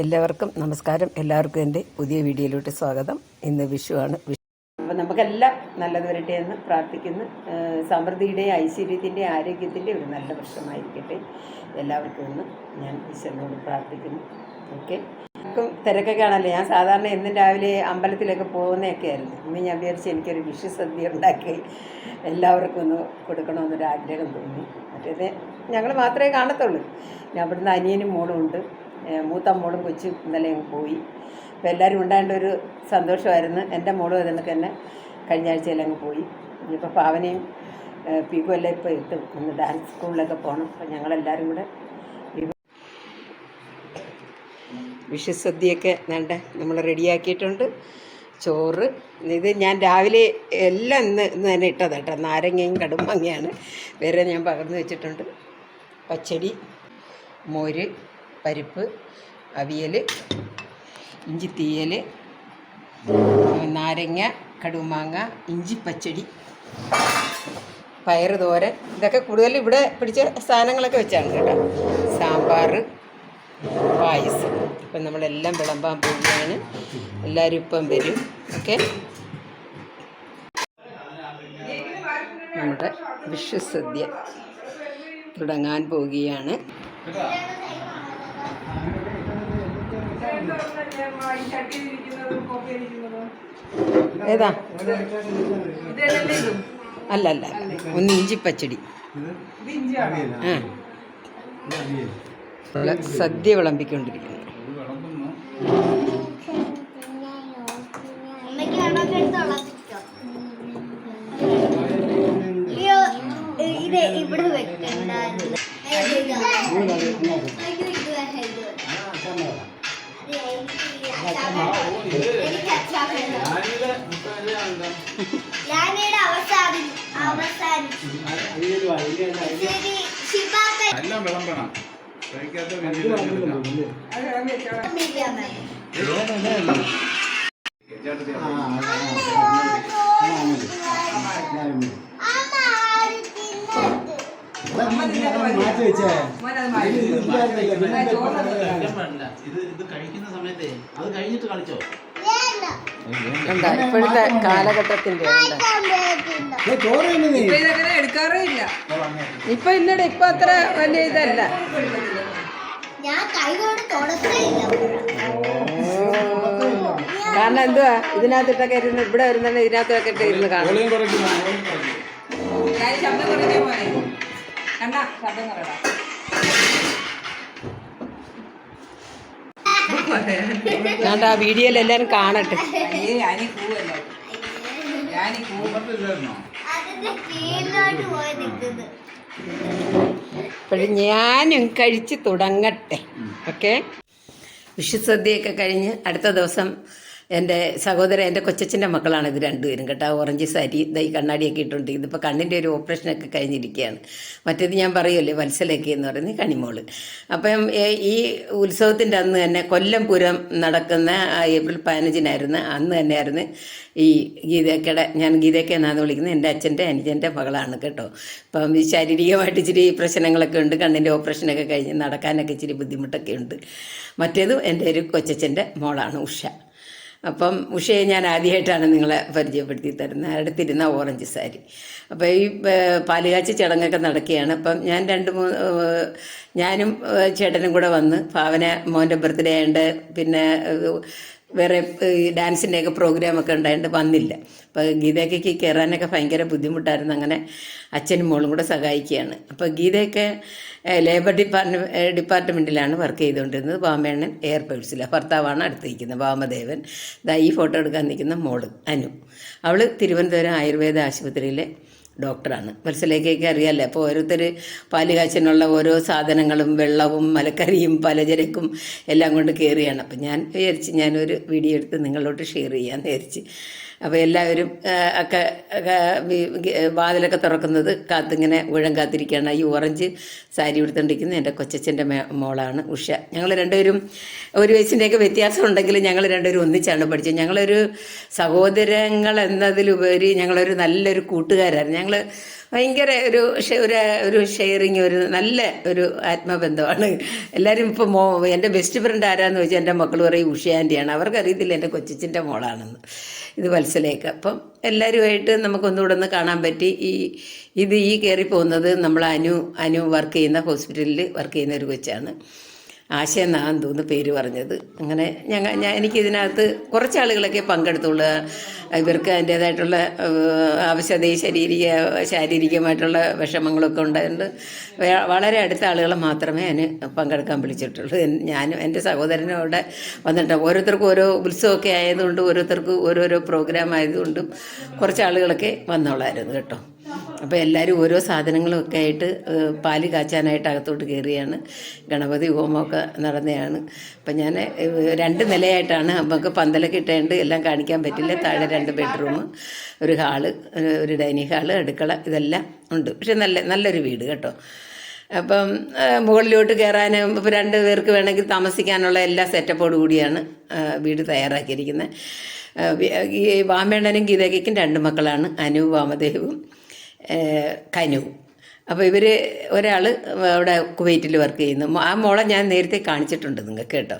എല്ലാവർക്കും നമസ്കാരം. എല്ലാവർക്കും എന്റെ പുതിയ വീഡിയോയിലോട്ട് സ്വാഗതം. ഇന്ന് വിഷുവാണ് വിഷു അപ്പോൾ നമുക്കെല്ലാം നല്ലത് വരട്ടെ എന്ന് പ്രാർത്ഥിക്കുന്നു. സമൃദ്ധിയുടെ ഐശ്വര്യത്തിന്റെ ആരോഗ്യത്തിന്റെ ഒരു നല്ല വർഷമായിരിക്കട്ടെ. എല്ലാവർക്കും ഇന്ന് ഞാൻ ഈശ്വരനോട് പ്രാർത്ഥിക്കുന്നു. ഓക്കെ? ക്കും തിരക്കൊക്കെ ആണല്ലോ? ഞാൻ സാധാരണ എന്നും രാവിലെ അമ്പലത്തിലൊക്കെ പോകുന്നതൊക്കെ ആയിരുന്നു. ഇന്ന് ഞാൻ വിചാരിച്ച് എനിക്കൊരു വിഷു സദ്യ ഉണ്ടാക്കി എല്ലാവർക്കും ഒന്ന് കൊടുക്കണമെന്നൊരു ആഗ്രഹം തോന്നി. മറ്റേത് ഞങ്ങൾ മാത്രമേ കാണത്തുള്ളൂ. ഞാൻ അവിടുന്ന് അനിയനും മോളും ഉണ്ട്. മൂത്ത മോളും കൊച്ചും ഇന്നലെ പോയി. അപ്പോൾ എല്ലാവരും ഉണ്ടായതുകൊണ്ട് ഒരു സന്തോഷമായിരുന്നു. എന്റെ മോളും അതിനൊക്കെ തന്നെ കഴിഞ്ഞ ആഴ്ചയിൽ അങ്ങ് പോയി. ഇനിയിപ്പോൾ പാവനയും പീകു എല്ലാം ഇപ്പോൾ എത്തും ഒന്ന് ഡാൻസ് സ്കൂളിലൊക്കെ പോകണം. അപ്പോൾ ഞങ്ങളെല്ലാവരും കൂടെ വിഷുസദ്യയൊക്കെ വേണ്ട നമ്മൾ റെഡിയാക്കിയിട്ടുണ്ട്. ചോറ്. ഇത് ഞാൻ രാവിലെ എല്ലാം ഇന്ന് ഇന്ന് തന്നെ ഇട്ടത് കേട്ടോ. നാരങ്ങയും കടുമങ്ങയാണ് വേറെ ഞാൻ പകർന്നു വെച്ചിട്ടുണ്ട്. പച്ചടി മോര് പരിപ്പ് അവിയൽ ഇഞ്ചി തീയൽ നാരങ്ങ കടുമാങ്ങ ഇഞ്ചി പച്ചടി പയറ് തോരൻ. ഇതൊക്കെ കൂടുതൽ ഇവിടെ പിടിച്ച സാധനങ്ങളൊക്കെ വെച്ചാണ് കേട്ടോ. സാമ്പാർ പായസം. ഇപ്പം നമ്മളെല്ലാം വിളമ്പാൻ പോവുകയാണ്. എല്ലാവരും ഇപ്പം വരും. ഓക്കെ? നമ്മുടെ വിഷുസദ്യ തുടങ്ങാൻ പോവുകയാണ്. ഏതാ? അല്ല അല്ല. ഒന്ന് ഇഞ്ചി പച്ചടി ആ സദ്യ വിളമ്പിക്കൊണ്ടിരിക്കുന്നു. ഇവിടെ വെക്കണ്ടായിരുന്നു ഞാനിവിടെ അവസാനി അവസാനിച്ചു എല്ലാം വിളമ്പണം കഴിക്കാത്ത ബിരിയാണി മാറ്റി വെച്ചേ ഇത് ഇത് കഴിക്കുന്ന സമയത്തെ അത് കഴിഞ്ഞിട്ട് കളിച്ചോ ഇപ്പോഴത്തെ കാലഘട്ടത്തിന്റെ എടുക്കാറേ ഇല്ല ഇപ്പൊ ഇല്ലട ഇപ്പൊ അത്ര വലിയ ഇതല്ല. കാരണം എന്തുവാ? ഇതിനകത്തിട്ടൊക്കെ ഇരുന്ന് ഇവിടെ വരുന്നുണ്ട് ഇതിനകത്തൊക്കെ ഇട്ട് ഇരുന്ന് കാണും. കണ്ട ശബ്ദം കുറയടാ കണ്ട ആ വീഡിയോയിൽ എല്ലാവരും കാണട്ടെ. ഇപ്പോഴും ഞാനീ അപ്പോഴും കഴിച്ച് തുടങ്ങട്ടെ. ഓക്കെ? വിഷുസദ്യയൊക്കെ കഴിഞ്ഞ് അടുത്ത ദിവസം എന്റെ സഹോദരൻ എന്റെ കൊച്ചച്ഛന്റെ മക്കളാണ് ഇത് രണ്ടുപേരും കേട്ടോ. ഓറഞ്ച് സാരി ദൈ കണ്ണാടിയൊക്കെ ഇട്ടുണ്ട്. ഇതിപ്പോൾ കണ്ണിന്റെ ഒരു ഓപ്പറേഷനൊക്കെ കഴിഞ്ഞിരിക്കുകയാണ്. മറ്റേത് ഞാൻ പറയുമല്ലേ വത്സലൊക്കെ എന്ന് പറയുന്നത് കണിമോൾ. അപ്പം ഈ ഉത്സവത്തിന്റെ അന്ന് തന്നെ കൊല്ലംപുരം നടക്കുന്ന ഏപ്രിൽ പതിനഞ്ചിനായിരുന്നു. അന്ന് തന്നെയായിരുന്നു ഈ ഗീതക്കയുടെ ഞാൻ ഗീതയ്ക്ക എന്നാന്ന് വിളിക്കുന്നത്. എന്റെ അച്ഛന്റെ അനുജന്റെ മകളാണ് കേട്ടോ. അപ്പം ഈ ശാരീരികമായിട്ട് ഇച്ചിരി പ്രശ്നങ്ങളൊക്കെ ഉണ്ട്. കണ്ണിന്റെ ഓപ്പറേഷനൊക്കെ കഴിഞ്ഞ് നടക്കാനൊക്കെ ഇച്ചിരി ബുദ്ധിമുട്ടൊക്കെ ഉണ്ട്. മറ്റേതും എന്റെ ഒരു കൊച്ചച്ഛന്റെ മോളാണ് ഉഷ. അപ്പം ഉഷയെ ഞാൻ ആദ്യമായിട്ടാണ് നിങ്ങളെ പരിചയപ്പെടുത്തി തരുന്നത്. അടുത്തിരുന്ന ഓറഞ്ച് സാരി. അപ്പോൾ ഈ പാലുകാച്ച ചടങ്ങൊക്കെ നടക്കുകയാണ്. അപ്പം ഞാൻ രണ്ട് മൂന്ന് ഞാനും ചേട്ടനും കൂടെ വന്ന് ഭാവന മോന്റെ ബർത്ത്ഡേ ഉണ്ട് പിന്നെ വേറെ ഡാൻസിന്റെയൊക്കെ പ്രോഗ്രാമൊക്കെ ഉണ്ടായിട്ട് വന്നില്ല. അപ്പോൾ ഗീതയ്ക്ക് കയറാനൊക്കെ ഭയങ്കര ബുദ്ധിമുട്ടായിരുന്നു. അങ്ങനെ അച്ഛനും മോളും കൂടെ സഹായിക്കുകയാണ്. അപ്പോൾ ഗീതയൊക്കെ ലേബർ ഡിപ്പാർട്ട്മെന്റ് ഡിപ്പാർട്ട്മെന്റിലാണ് വർക്ക് ചെയ്തുകൊണ്ടിരുന്നത്. വാമേണ്ണൻ എയർപോർട്സിലാണ് ഭർത്താവാണ് അടുത്ത് നിൽക്കുന്നത് വാമദേവൻ. ദാ ഈ ഫോട്ടോ എടുക്കാൻ നിൽക്കുന്ന മോൾ അനു. അവൾ തിരുവനന്തപുരം ആയുർവേദ ആശുപത്രിയിലെ ഡോക്ടറാണ്. മനസ്സിലേക്കൊക്കെ അറിയാമല്ലേ അപ്പോൾ ഓരോരുത്തർ പാൽ കാച്ചിനുള്ള ഓരോ സാധനങ്ങളും വെള്ളവും മലക്കറിയും പലചരക്കും എല്ലാം കൊണ്ട് കയറിയാണ് അപ്പം ഞാൻ വിചാരിച്ച് ഞാനൊരു വീഡിയോ എടുത്ത് നിങ്ങളോട്ട് ഷെയർ ചെയ്യാമെന്ന് വിചാരിച്ച്. അപ്പോൾ എല്ലാവരും ഒക്കെ വാതിലൊക്കെ തുറക്കുന്നത് കാത്തിങ്ങനെ ഊഴം കാത്തിരിക്കുകയാണ്. ഈ ഓറഞ്ച് സാരി എടുത്തുകൊണ്ടിരിക്കുന്നത് എന്റെ കൊച്ചച്ഛന്റെ മോളാണ് ഉഷ. ഞങ്ങൾ രണ്ടുപേരും ഒരു വയസ്സിന്റെയൊക്കെ വ്യത്യാസം ഉണ്ടെങ്കിലും ഞങ്ങൾ രണ്ടുപേരും ഒന്നിച്ചാണ് പഠിച്ചത്. ഞങ്ങളൊരു സഹോദരങ്ങൾ എന്നതിലുപരി ഞങ്ങളൊരു നല്ലൊരു കൂട്ടുകാരായിരുന്നു. ഞങ്ങൾ ഭയങ്കര ഒരു ഒരു ഒരു ഷെയറിങ് ഒരു നല്ല ഒരു ആത്മബന്ധമാണ്. എല്ലാവരും ഇപ്പോൾ മോ എന്റെ ബെസ്റ്റ് ഫ്രണ്ട് ആരാന്ന് ചോദിച്ചാൽ എന്റെ മക്കൾ പറയും ഉഷയാന്റിയാണ് അവർക്കറിയത്തില്ല എന്റെ കൊച്ചിന്റെ മോളാണെന്ന്. ഇത് വത്സലേക്ക് അപ്പം എല്ലാവരുമായിട്ട് നമുക്കൊന്നുകൂടെ ഒന്ന് കാണാൻ പറ്റി. ഈ ഇത് ഈ കയറി പോകുന്നത് നമ്മൾ അനു അനു വർക്ക് ചെയ്യുന്ന ഹോസ്പിറ്റലിൽ വർക്ക് ചെയ്യുന്ന ഒരു കൊച്ചാണ്. ആശ എന്നാന്ന് തോന്നുന്നു പേര് പറഞ്ഞത്. അങ്ങനെ ഞങ്ങൾ ഞാൻ എനിക്കിതിനകത്ത് കുറച്ച് ആളുകളൊക്കെ പങ്കെടുത്തുള്ളൂ. ഇവർക്ക് അതിന്റേതായിട്ടുള്ള അവശതയും ശാരീരിക ശാരീരികമായിട്ടുള്ള വിഷമങ്ങളൊക്കെ ഉണ്ടായതുകൊണ്ട് വളരെ അടുത്ത ആളുകളെ മാത്രമേ അതിന് പങ്കെടുക്കാൻ വിളിച്ചിട്ടുള്ളൂ. ഞാനും എന്റെ സഹോദരനും അവിടെ വന്നിട്ട് ഓരോരുത്തർക്കും ഓരോ ഉത്സവമൊക്കെ ആയതുകൊണ്ട് ഓരോരുത്തർക്കും ഓരോരോ പ്രോഗ്രാം ആയതുകൊണ്ടും കുറച്ച് ആളുകളൊക്കെ വന്നോളായിരുന്നു കേട്ടോ. അപ്പോൾ എല്ലാവരും ഓരോ സാധനങ്ങളൊക്കെ ആയിട്ട് പാൽ കാച്ചാനായിട്ട് അകത്തോട്ട് കയറിയാണ് ഗണപതി ഹോമമൊക്കെ നടന്നതാണ് അപ്പം ഞാൻ രണ്ട് നിലയായിട്ടാണ് നമുക്ക് പന്തലൊക്കെ ഇട്ടേണ്ട് എല്ലാം കാണിക്കാൻ പറ്റില്ല. താഴെ രണ്ട് ബെഡ്റൂം ഒരു ഹാൾ ഒരു- ഡൈനിങ് ഹാൾ അടുക്കള ഇതെല്ലാം ഉണ്ട്. പക്ഷെ നല്ല നല്ലൊരു വീട് കേട്ടോ. അപ്പം മുകളിലോട്ട് കയറാൻ ഇപ്പോൾ രണ്ട് പേർക്ക് വേണമെങ്കിൽ താമസിക്കാനുള്ള എല്ലാ സെറ്റപ്പോടു കൂടിയാണ് വീട് തയ്യാറാക്കിയിരിക്കുന്നത്. ഈ വാമേണ്ണനും ഗീതയ്ക്കും രണ്ട് മക്കളാണ് അനു വാമദേവും. കനുവും അപ്പോൾ ഇവർ ഒരാൾ അവിടെ കുവൈറ്റിൽ വർക്ക് ചെയ്യുന്നു. ആ മോളെ ഞാൻ നേരത്തെ കാണിച്ചിട്ടുണ്ട് നിങ്ങൾക്ക് കേട്ടോ.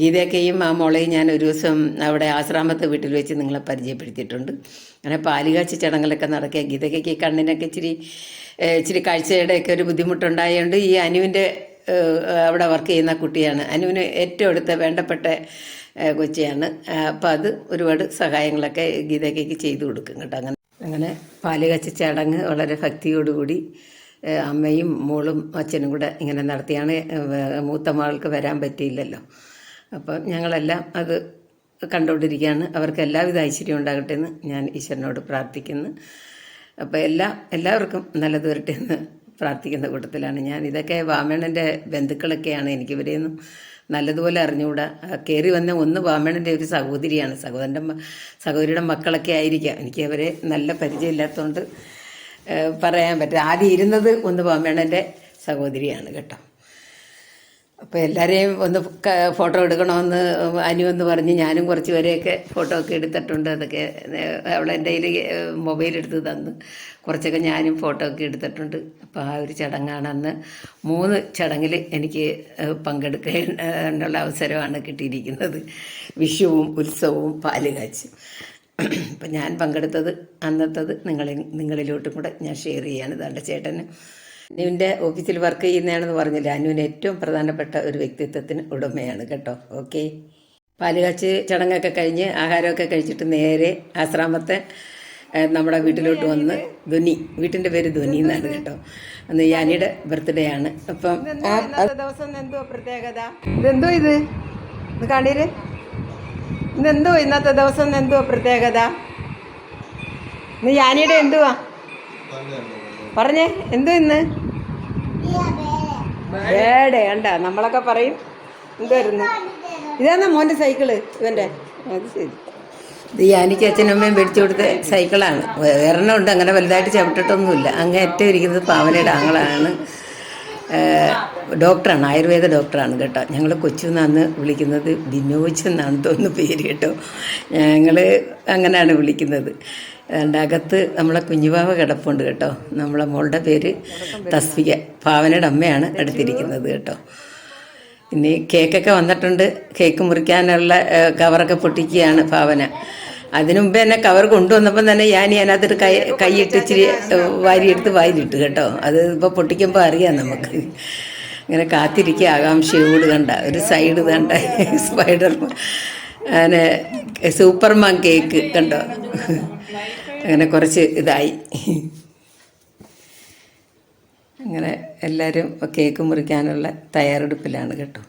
ഗീതയൊക്കെയും ആ മോളെയും ഞാൻ ഒരു ദിവസം അവിടെ ആശ്രാമത്തെ വീട്ടിൽ വെച്ച് നിങ്ങളെ പരിചയപ്പെടുത്തിയിട്ടുണ്ട്. അങ്ങനെ പാലുകാച്ചി ചടങ്ങിലൊക്കെ നടക്കുക. ഗീതയ്ക്കൊക്കെ കണ്ണിനൊക്കെ ഇച്ചിരി ഇച്ചിരി ഇച്ചിരി കാഴ്ചയുടെയൊക്കെ ഒരു ബുദ്ധിമുട്ടുണ്ടായതുകൊണ്ട് ഈ അനുവിന്റെ അവിടെ വർക്ക് ചെയ്യുന്ന കുട്ടിയാണ്. അനുവിന് ഏറ്റവും അടുത്ത വേണ്ടപ്പെട്ട കൊച്ചിയാണ്. അപ്പോൾ അത് ഒരുപാട് സഹായങ്ങളൊക്കെ ഗീതയ്ക്കൊക്കെ ചെയ്തു കൊടുക്കും കേട്ടോ. അങ്ങനെ അങ്ങനെ പാൽ കച്ച ചടങ്ങ് വളരെ ഭക്തിയോടുകൂടി അമ്മയും മോളും അച്ഛനും കൂടെ ഇങ്ങനെ നടത്തിയാണ് മൂത്ത മകൾക്ക് വരാൻ പറ്റിയില്ലല്ലോ. അപ്പം ഞങ്ങളെല്ലാം അത് കണ്ടുകൊണ്ടിരിക്കുകയാണ്. അവർക്ക് എല്ലാവിധ ഐശ്വര്യം ഉണ്ടാകട്ടെ എന്ന് ഞാൻ ഈശ്വരനോട് പ്രാർത്ഥിക്കുന്നു. അപ്പോൾ എല്ലാ എല്ലാവർക്കും നല്ലത് വരട്ടെ എന്ന് പ്രാർത്ഥിക്കുന്ന കൂട്ടത്തിലാണ് ഞാൻ. ഇതൊക്കെ വാമേണന്റെ ബന്ധുക്കളൊക്കെയാണ് എനിക്ക് ഇവരെയൊന്നും നല്ലതുപോലെ അറിഞ്ഞുകൂടാ. കയറി വന്ന ഒന്ന് വാമേണന്റെ ഒരു സഹോദരിയാണ്. സഹോദരന്റെ സഹോദരിയുടെ മക്കളൊക്കെ ആയിരിക്കാം. എനിക്ക് അവരെ നല്ല പരിചയമില്ലാത്തതുകൊണ്ട് പറയാൻ പറ്റും ആദ്യം ഇരുന്നത് ഒന്ന് ബാമേണന്റെ സഹോദരിയാണ് കേട്ടോ. അപ്പോൾ എല്ലാവരെയും ഒന്ന് ഫോട്ടോ എടുക്കണമെന്ന് അനു എന്ന് പറഞ്ഞ് ഞാനും കുറച്ച് പേരെയൊക്കെ ഫോട്ടോ ഒക്കെ എടുത്തിട്ടുണ്ട്. അതൊക്കെ അവൾ എന്റെ കയ്യിൽ മൊബൈൽ എടുത്ത് തന്ന്. കുറച്ചൊക്കെ ഞാനും ഫോട്ടോ ഒക്കെ എടുത്തിട്ടുണ്ട്. അപ്പോൾ ആ ഒരു ചടങ്ങാണ് അന്ന് മൂന്ന് ചടങ്ങിൽ എനിക്ക് പങ്കെടുക്കാനുള്ള അവസരമാണ് കിട്ടിയിരിക്കുന്നത്. വിഷുവും ഉത്സവവും പാലുകാച്ചും അപ്പം ഞാൻ പങ്കെടുത്തത് അന്നത്തത് നിങ്ങളെ നിങ്ങളിലോട്ടും കൂടെ ഞാൻ ഷെയർ ചെയ്യാണ് ഇതാണ്ട് ചേട്ടന്. അനുവിന്റെ ഓഫീസിൽ വർക്ക് ചെയ്യുന്നതാണെന്ന് പറഞ്ഞില്ല? അനുവിന് ഏറ്റവും പ്രധാനപ്പെട്ട ഒരു വ്യക്തിത്വത്തിന് ഉടമയാണ് കേട്ടോ. ഓക്കെ പാലുകാച്ച് ചടങ്ങൊക്കെ കഴിഞ്ഞ് ആഹാരമൊക്കെ കഴിച്ചിട്ട് നേരെ ആശ്രാമത്തെ നമ്മുടെ വീട്ടിലോട്ട് വന്ന് ധ്വനി വീട്ടിന്റെ പേര് ധ്വനി എന്നാണ് കേട്ടോ. അന്ന് യാനിയുടെ ബർത്ത്ഡേ ആണ്. അപ്പം ദിവസം? എന്തോ പ്രത്യേകത? ഇതെന്തോ ഇത്? ഇന്നെന്തോ ഇന്നത്തെ ദിവസം? എന്തോ പ്രത്യേകത? ഇന്ന് യാനിയുടെ എന്തുവാ? പറഞ്ഞേ എന്തോ ഇന്ന്? വേടെ കണ്ട? നമ്മളൊക്കെ പറയും എന്തായിരുന്നു ഇതാന്നാ മോന്റെ സൈക്കിൾ? ഇവന്റെ അത് ശരി. ഇത് യാനിക്ക് അച്ഛനും അമ്മയും മേടിച്ചു കൊടുത്ത സൈക്കിളാണ്. വേറെണ്ണം ഉണ്ട്. അങ്ങനെ വലുതായിട്ട് ചവിട്ടിട്ടൊന്നുമില്ല. അങ്ങ് ഏറ്റവും ഇരിക്കുന്നത് പാവനയുടെ ആങ്ങളാണ്. ഡോക്ടറാണ്. ആയുർവേദ ഡോക്ടറാണ് കേട്ടോ. ഞങ്ങൾ കൊച്ചു വിളിക്കുന്നത് ബിനോജ് എന്നാണ് തോന്നുന്നു പേര് കേട്ടോ. ഞങ്ങൾ അങ്ങനെയാണ് വിളിക്കുന്നത്. അകത്ത് നമ്മളെ കുഞ്ഞുപാവ കിടപ്പുണ്ട് കേട്ടോ. നമ്മളെ മോളുടെ പേര് തസ്വിക. ഭാവനയുടെ അമ്മയാണ് അടുത്തിരിക്കുന്നത് കേട്ടോ. ഇനി കേക്കൊക്കെ വന്നിട്ടുണ്ട്. കേക്ക് മുറിക്കാനുള്ള കവറൊക്കെ പൊട്ടിക്കുകയാണ് ഭാവന അതിനു മുമ്പ് തന്നെ കവർ കൊണ്ടുവന്നപ്പം തന്നെ ഞാൻ അതിനകത്തൊരു കൈ കൈയിട്ട് ഇച്ചിരി വാരിയെടുത്ത് വായിലിട്ട് കേട്ടോ. അത് ഇപ്പോൾ പൊട്ടിക്കുമ്പോൾ അറിയാം നമുക്ക്. ഇങ്ങനെ കാത്തിരിക്കുക ആകാംക്ഷയോട് കണ്ട. ഒരു സൈഡ് കണ്ട സ്പൈഡർ അങ്ങനെ സൂപ്പർമാൻ കേക്ക് കണ്ടോ? അങ്ങനെ കുറച്ച് ഇതായി അങ്ങനെ എല്ലാവരും കേക്ക് മുറിക്കാനുള്ള തയ്യാറെടുപ്പിലാണ് കേട്ടോ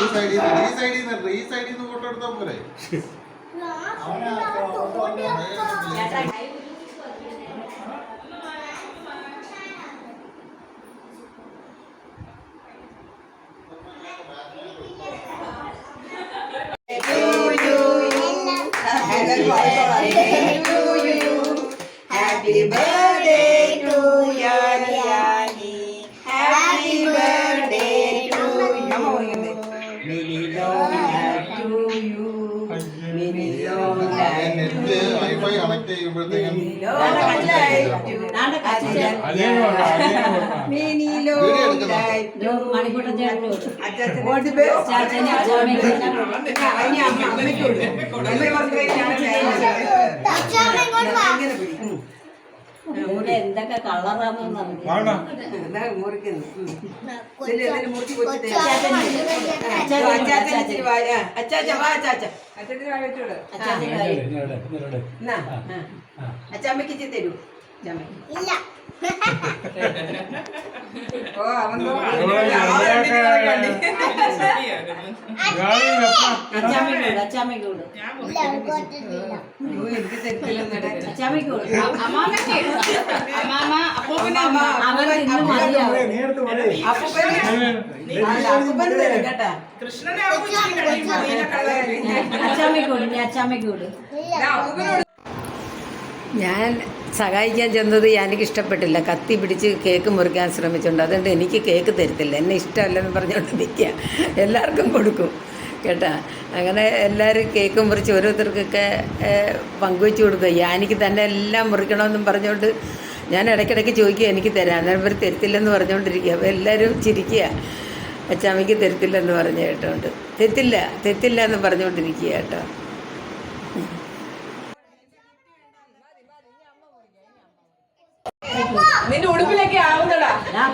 ഈ സൈഡിൽ നിന്ന് ഈ സൈഡിൽ നിന്ന് ഈ സൈഡിൽ നിന്ന് ഫോട്ടോ എടുത്താൽ പോരെ happy birthday to Yanni happy birthday to you അമ്മ പറയുന്നത് many long life to you many long life net wifi connect ചെയ്യുമ്പോഴത്തേക്കും many long life to Manikuttan ചേട്ടൻ അച്ചാച്ചൻ ഓൾ ദി ബെസ്റ്റ് ഇവിടെ എന്തൊക്കെ കളറാണെന്ന് അച്ചാമ്മക്ക് തരൂ ഇല്ല ഓ അവൻ കൃഷ്ണനെ അച്ചാമ്മയ്ക്ക് വിടും ഞാൻ അച്ചാമ്മയ്ക്ക് അപ്പൂപ്പനോട് ഞാൻ സഹായിക്കാൻ ചെന്നത് എനിക്ക് ഇഷ്ടപ്പെട്ടില്ല. കത്തി പിടിച്ച് കേക്ക് മുറിക്കാൻ ശ്രമിച്ചിട്ടുണ്ട് അതുകൊണ്ട് എനിക്ക് കേക്ക് തരത്തില്ല. എന്നെ ഇഷ്ടമല്ലെന്ന് പറഞ്ഞുകൊണ്ട് നിൽക്കുക. എല്ലാവർക്കും കൊടുക്കും. കേട്ടാ? അങ്ങനെ എല്ലാവരും കേക്ക് മുറിച്ച് ഓരോരുത്തർക്കൊക്കെ പങ്കുവെച്ച് കൊടുക്കുക. യാനിക്ക് തന്നെ എല്ലാം മുറിക്കണമെന്നും പറഞ്ഞുകൊണ്ട് ഞാൻ ഇടയ്ക്കിടയ്ക്ക് ചോദിക്കുക എനിക്ക് തരാം. അന്നേരം ഇവർ തരത്തില്ലെന്ന് പറഞ്ഞുകൊണ്ടിരിക്കുക അപ്പോൾ എല്ലാവരും ചിരിക്കുക. അച്ഛാമ്മയ്ക്ക് തരത്തില്ലെന്ന് പറഞ്ഞു കേട്ടോണ്ട്. തെറ്റില്ല തെറ്റില്ല എന്ന് പറഞ്ഞുകൊണ്ടിരിക്കുക കേട്ടോ.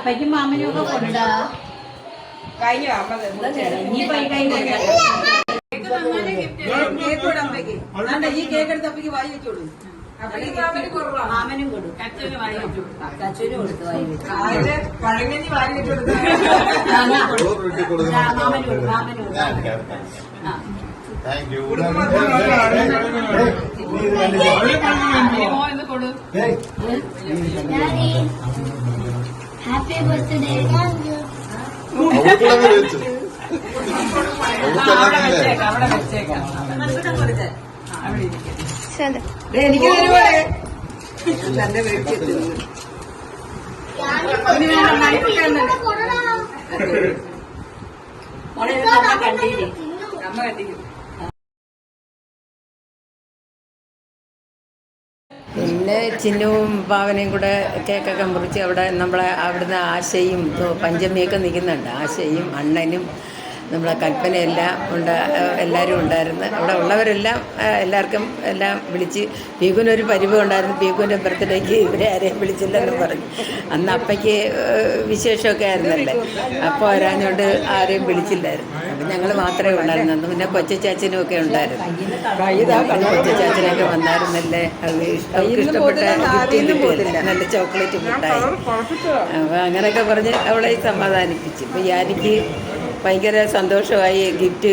അപ്പയ്ക്കും മാമനും ഒക്കെ കൊണ്ടാ. കഴിഞ്ഞു? കൊടുക്കാം. കേക്ക് ഈ കേക്ക് എടുത്ത് അപ്പയ്ക്ക് വായി വെച്ചോളൂ. മാമനും കൊടുക്കും. അച്ഛനും വായി വെച്ചു അച്ഛനും കൊടുത്തു വായി വെച്ചു പഴങ്ങഞ്ഞി വാരി വെച്ചു കൊടുത്താ. മാമനും കൊടുക്കും മാമനും കൊടുക്കും ആ. താങ്ക് യു ഇത് കൊടു. ഹാപ്പി ബർത്ത്ഡേ അവർക്കുള്ളത് വെച്ചു. അവർക്കെല്ലാം അവിടെ വെച്ചേക്കാം കൊടുത്തേ അവിടെ ഇരിക്കാം ദേ, എനിക്ക് തരുവാടെ തന്റെ വീട്ടിൽ ഇത് അമ്മ കണ്ടീര് ചിന്നുവും പാവനയും കൂടെ കേക്കൊക്കെ മുറിച്ച് അവിടെ നമ്മളെ അവിടുന്ന് ആശയും പഞ്ചമിയൊക്കെ നിൽക്കുന്നുണ്ട്. ആശയും അണ്ണനും നമ്മളെ കൽപ്പനയെല്ലാം ഉണ്ട് എല്ലാവരും ഉണ്ടായിരുന്നു. അവിടെ ഉള്ളവരെല്ലാം എല്ലാവർക്കും എല്ലാം വിളിച്ച് പീക്കുനൊരു പരിഭവം ഉണ്ടായിരുന്നു. പീക്കുവിന്റെ ബർത്ത്ഡേക്ക് ഇവരെ ആരെയും വിളിച്ചില്ലെന്ന് പറഞ്ഞു. അന്ന് അപ്പയ്ക്ക് വിശേഷമൊക്കെ ആയിരുന്നല്ലേ? അപ്പോൾ വരാഞ്ഞോണ്ട് ആരെയും വിളിച്ചില്ലായിരുന്നു. അപ്പം ഞങ്ങൾ മാത്രമേ ഉണ്ടായിരുന്നു അന്ന് പിന്നെ കൊച്ചച്ചാച്ചനും ഒക്കെ ഉണ്ടായിരുന്നു. കൊച്ചച്ചാച്ചനൊക്കെ വന്നായിരുന്നല്ലേ? അത് അവർക്ക് ഇഷ്ടപ്പെട്ട നല്ല ചോക്ലേറ്റ് മിഠായി അപ്പോൾ അങ്ങനെയൊക്കെ പറഞ്ഞ് അവളെ സമാധാനിപ്പിച്ചു. ഇപ്പം യാനിക്ക് ഭയങ്കര സന്തോഷമായി ഗിഫ്റ്റ്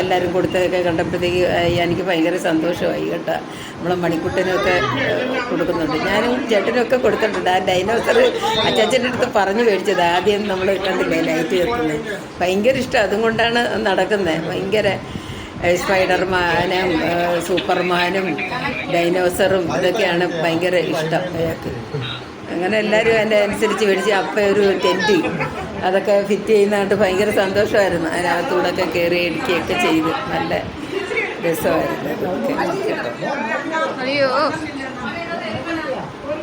എല്ലാവരും കൊടുത്തതൊക്കെ കണ്ടപ്പോഴത്തേക്ക് എനിക്ക് ഭയങ്കര സന്തോഷമായി കേട്ടോ. നമ്മളെ മണിക്കുട്ടനൊക്കെ കൊടുക്കുന്നുണ്ട്. ഞാനും ചേട്ടനൊക്കെ കൊടുത്തിട്ടുണ്ട്. ആ ഡൈനോസർ അച്ചാച്ചന്റെ അടുത്ത് പറഞ്ഞു മേടിച്ചത് ആദ്യം നമ്മൾ കണ്ടില്ലേ ലൈറ്റ് വെക്കുന്നത്. ഭയങ്കര ഇഷ്ടം. അതുകൊണ്ടാണ് നടക്കുന്നത്. ഭയങ്കര സ്പൈഡർമാനും സൂപ്പർമാനും ഡൈനോസറും ഇതൊക്കെയാണ് ഭയങ്കര ഇഷ്ടം. അയാൾക്ക്. അങ്ങനെ എല്ലാവരും അതിന്റെ അനുസരിച്ച് മേടിച്ച് അപ്പം ഒരു ടെന്റ് അതൊക്കെ ഫിറ്റ് ചെയ്യുന്നതായിട്ട് ഭയങ്കര സന്തോഷമായിരുന്നു. അതിനകത്തൂടെയൊക്കെ കയറി ഇടിക്കുകയൊക്കെ ചെയ്ത്. നല്ല രസമായിരുന്നു.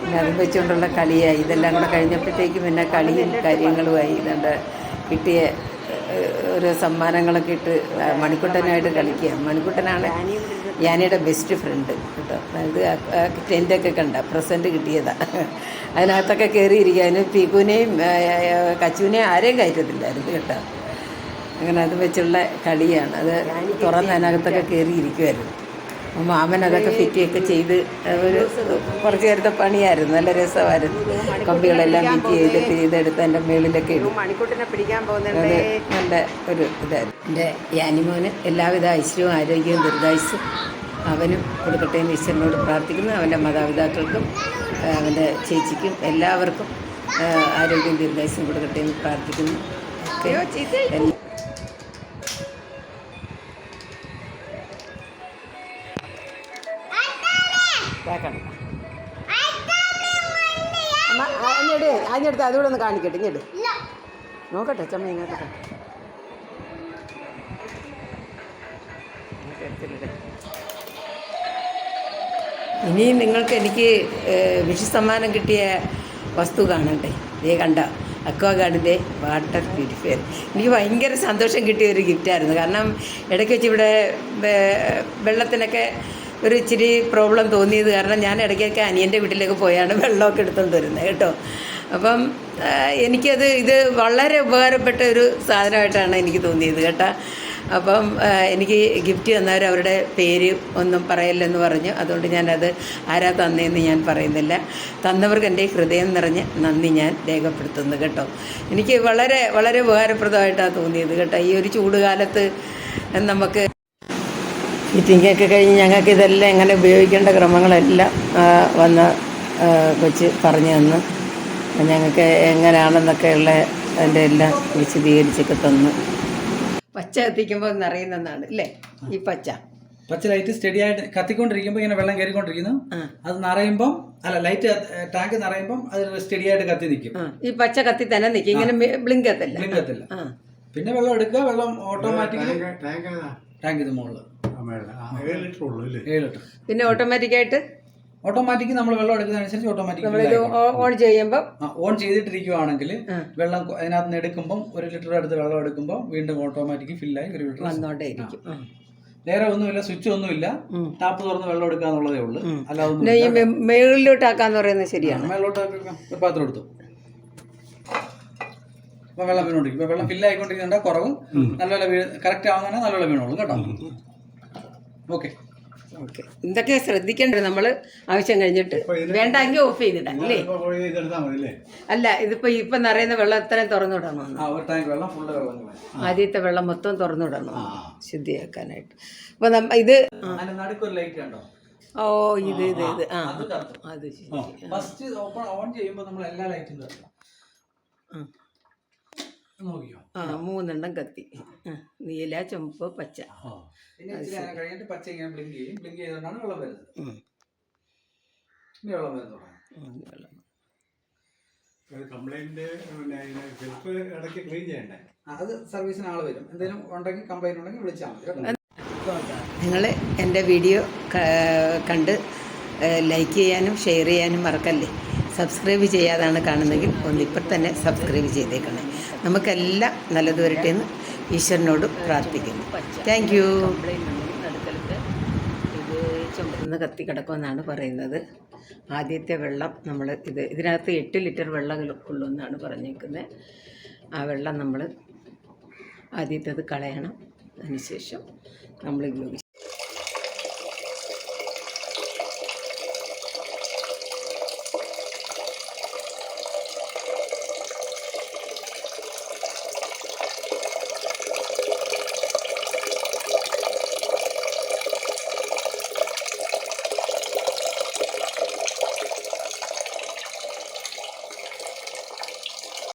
പിന്നെ അതും വെച്ചുകൊണ്ടുള്ള കളിയായി. ഇതെല്ലാം കൂടെ കഴിഞ്ഞപ്പോഴത്തേക്കും പിന്നെ കളിയും കാര്യങ്ങളുമായി ഇതുണ്ട്. കിട്ടിയ ഓരോ സമ്മാനങ്ങളൊക്കെ ഇട്ട് മണിക്കുട്ടനായിട്ട് കളിക്കുക. മണിക്കുട്ടനാണ് യാനിയുടെ ബെസ്റ്റ് ഫ്രണ്ട് കേട്ടോ. അതായത് ടെന്റൊക്കെ കണ്ട പ്രസന്റ് കിട്ടിയതാണ് അതിനകത്തൊക്കെ കയറിയിരിക്കുക അതിന് പീക്കുവിനെയും കച്ചുവിനെയും ആരെയും കയറ്റത്തില്ലായിരുന്നു കേട്ടോ. അങ്ങനെ അത് വെച്ചുള്ള കളിയാണ്. അത് തുറന്ന് അതിനകത്തൊക്കെ കയറിയിരിക്കുമായിരുന്നു മാമൻ അതൊക്കെ ഫിറ്റിയൊക്കെ ചെയ്ത് ഒരു കുറച്ച് നേരത്തെ പണിയായിരുന്നു. നല്ല രസമായിരുന്നു. കമ്പികളെല്ലാം ഫിറ്റ് ചെയ്തിട്ട് ചെയ്തെടുത്ത് എന്റെ മേളിലൊക്കെ ഇടും. അത് നല്ല ഒരു ഇതായിരുന്നു. എന്റെ യാനിമോന് എല്ലാവിധ ഐശ്വര്യവും ആരോഗ്യവും ദീർഘായുസ്സും അവനും കൊടുക്കട്ടെ എന്ന് ഈശ്വരനോട് പ്രാർത്ഥിക്കുന്നു. അവന്റെ മാതാപിതാക്കൾക്കും അവന്റെ ചേച്ചിക്കും എല്ലാവർക്കും ആരോഗ്യം ആരോഗ്യവും ദീർഘായുസ്സും കൊടുക്കട്ടെ എന്ന് പ്രാർത്ഥിക്കുന്നു. ഓക്കെ ഇതാക്കണം. ഇല്ലേ അതിനടുത്ത് അതുകൂടെ ഒന്ന് കാണിക്കട്ടെ ഇങ്ങോട്ട് നോക്കട്ടെ ചമ്മ ഇങ്ങോട്ടെ ഇനിയും നിങ്ങൾക്ക് എനിക്ക് വിഷു സമ്മാനം കിട്ടിയ വസ്തു കാണണ്ടേ? ഇതേ കണ്ട അക്വാ ഗാർഡിന്റെ വാട്ടർ പ്യൂരിഫയർ. എനിക്ക് ഭയങ്കര സന്തോഷം കിട്ടിയ ഒരു ഗിഫ്റ്റായിരുന്നു കാരണം ഇടയ്ക്ക് വെച്ച് ഇവിടെ വെള്ളത്തിനൊക്കെ ഒരു ഇച്ചിരി പ്രോബ്ലം തോന്നിയത് കാരണം ഞാൻ ഇടയ്ക്കൊക്കെ അനിയന്റെ വീട്ടിലേക്ക് പോയാണ് വെള്ളമൊക്കെ എടുത്തുകൊണ്ട് വരുന്നത് കേട്ടോ. അപ്പം എനിക്കത് ഇത് വളരെ ഉപകാരപ്പെട്ട ഒരു സാധനമായിട്ടാണ് എനിക്ക് തോന്നിയത് കേട്ടോ. അപ്പം എനിക്ക് ഗിഫ്റ്റ് തന്നവർ അവരുടെ പേര് ഒന്നും പറയില്ലെന്ന് പറഞ്ഞു. അതുകൊണ്ട് ഞാനത് ആരാ തന്നതെന്ന് ഞാൻ പറയുന്നില്ല. തന്നവർക്ക് എന്റെ ഹൃദയം നിറഞ്ഞ് നന്ദി ഞാൻ രേഖപ്പെടുത്തുന്നു കേട്ടോ. എനിക്ക് വളരെ വളരെ ഉപകാരപ്രദമായിട്ടാണ് തോന്നിയത് കേട്ടോ. ഈ ഒരു ചൂടുകാലത്ത് നമുക്ക് മീറ്റിങ്ങൊക്കെ കഴിഞ്ഞ് ഞങ്ങൾക്ക് ഇതെല്ലാം എങ്ങനെ ഉപയോഗിക്കേണ്ട ക്രമങ്ങളെല്ലാം വന്ന് കൊച്ച് പറഞ്ഞു തന്നു. ഞങ്ങൾക്ക് എങ്ങനെയാണെന്നൊക്കെയുള്ള അതിന്റെ എല്ലാം വിശദീകരിച്ചൊക്കെ തന്നു. പച്ച കത്തിക്കുമ്പോൾ നിറയുന്നതാണ് അല്ലേ? ഈ പച്ച. പച്ച ലൈറ്റ് സ്റ്റഡി ആയിട്ട് കത്തിക്കൊണ്ടിരിക്കുമ്പോൾ ഇങ്ങനെ വെള്ളം കയറിക്കൊണ്ടിരിക്കുന്നു. അത് നിറയുമ്പോൾ അല്ല ലൈറ്റ് ടാങ്ക് നിറയുമ്പോൾ അത് സ്റ്റഡി ആയിട്ട് കത്തി നിൽക്കും ഈ പച്ച കത്തി തന്നെ നിൽക്കും ഇങ്ങനെ ബ്ലിങ്ക് എത്തില്ല ബ്ലിങ്ക് എത്തില്ല പിന്നെ വെള്ളം എടുക്കുക വെള്ളം ഓട്ടോമാറ്റിക്കലി ടാങ്ക് ഇത് മുകളിൽ ഏഴ് ലിറ്റർ ഉള്ളൂ അല്ലേ? ഏഴ് ലിറ്റർ. പിന്നെ ഓട്ടോമാറ്റിക്കായിട്ട്? ഓട്ടോമാറ്റിക് നമ്മൾ വെള്ളം എടുക്കുന്നതനുസരിച്ച് ഓട്ടോമാറ്റിക് ഓൺ ചെയ്യുമ്പോൾ ഓൺ ചെയ്തിട്ടിരിക്കുവാണെങ്കിൽ വെള്ളം അതിനകത്ത് നിന്ന് എടുക്കുമ്പോൾ ഒരു ലിറ്റർ അടുത്ത് വെള്ളം എടുക്കുമ്പോൾ വീണ്ടും ഓട്ടോമാറ്റിക് ഫില്ലായി ഒരു ലിറ്റർ. വേറെ ഒന്നുമില്ല സ്വിച്ച് ഒന്നുമില്ല. ടാപ്പ് തുറന്ന് വെള്ളം എടുക്കുക എന്നുള്ളതേ ഉള്ളൂ അല്ലാതെ മേളിലോട്ടാക്കാന്ന് പറയുന്നത് ശരിയാണ്. മേളിലോട്ടാക്കാം. ഒരു പാത്രം എടുത്തു. അപ്പൊ വെള്ളം വീണോണ്ടിരിക്കും. ഇപ്പൊ വെള്ളം ഫില്ലായിക്കൊണ്ടിരിക്കുന്ന ആയിക്കൊണ്ടിരിക്കുന്നുണ്ട് കുറവ്. നല്ലപോലെ വീ കറക്റ്റ് ആവുന്ന നല്ലപോലെ വീണോളും കേട്ടോ. ഓക്കെ ഓക്കെ ഇതൊക്കെ ശ്രദ്ധിക്കേണ്ടത് നമ്മൾ ആവശ്യം കഴിഞ്ഞിട്ട്. വേണ്ടെങ്കിൽ ഓഫ് ചെയ്തിടാം അല്ലേ? അല്ലേ? അല്ല ഇതിപ്പോ ഇപ്പൊ നിറയുന്ന വെള്ളം എത്രയും തുറന്നുവിടണോ? ആ ടാങ്ക് വെള്ളം ഫുള്ള് വെള്ളം. കളയാം. ആദ്യത്തെ വെള്ളം മൊത്തം തുറന്നുവിടണോ? ശുദ്ധിയാക്കാനായിട്ട്. അപ്പൊ നമ്മ ഇത് ഓ ഇത് ഇത് ഇത്. ആ അത് അത് ശരി ഫസ്റ്റ് ഓൺ ചെയ്യുമ്പോൾ നമ്മൾ എല്ലാ ലൈറ്റും ആ. നോക്കിയോ ആ മൂന്നെണ്ണം കത്തി. നീല ചുമപ്പ് പച്ച. കഴിഞ്ഞിട്ട് പച്ച ഇങ്ങനെ ബ്ലിങ്ക് ചെയ്യും. ബ്ലിങ്ക് ചെയ്തുകൊണ്ടാണ് വെള്ളം വരുന്നത്. വെള്ളം വരുന്നത്. കംപ്ലൈന്റ് ഫിൽറ്റർ ഇടയ്ക്ക് ക്ലീൻ ചെയ്യണ്ടേ? അത് സർവീസിന് ആൾ വരും. എന്തെങ്കിലും ഉണ്ടെങ്കിൽ കംപ്ലൈന്റ് ഉണ്ടെങ്കിൽ വിളിച്ചാൽ മതി നിങ്ങൾ എന്റെ വീഡിയോ കണ്ട് ലൈക്ക് ചെയ്യാനും ഷെയർ ചെയ്യാനും മറക്കല്ലേ? സബ്സ്ക്രൈബ് ചെയ്യാതാണ് കാണുന്നതെങ്കിൽ ഒന്ന് ഇപ്പം തന്നെ സബ്സ്ക്രൈബ് ചെയ്തേക്കണേ. നമുക്കെല്ലാം നല്ലത് വരട്ടെ എന്ന് ഈശ്വരനോട് പ്രാർത്ഥിക്കുന്നു. താങ്ക് യു ചുമന്ന് കത്തി കിടക്കുമെന്നാണ് പറയുന്നത്. ആദ്യത്തെ വെള്ളം നമ്മൾ ഇത് ഇതിനകത്ത് എട്ട് ലിറ്റർ വെള്ളം ഉള്ളൂ പറഞ്ഞേക്കുന്നത്. ആ വെള്ളം നമ്മൾ ആദ്യത്തേത് കളയണം. അതിനുശേഷം നമ്മൾ ഉപയോഗിച്ച്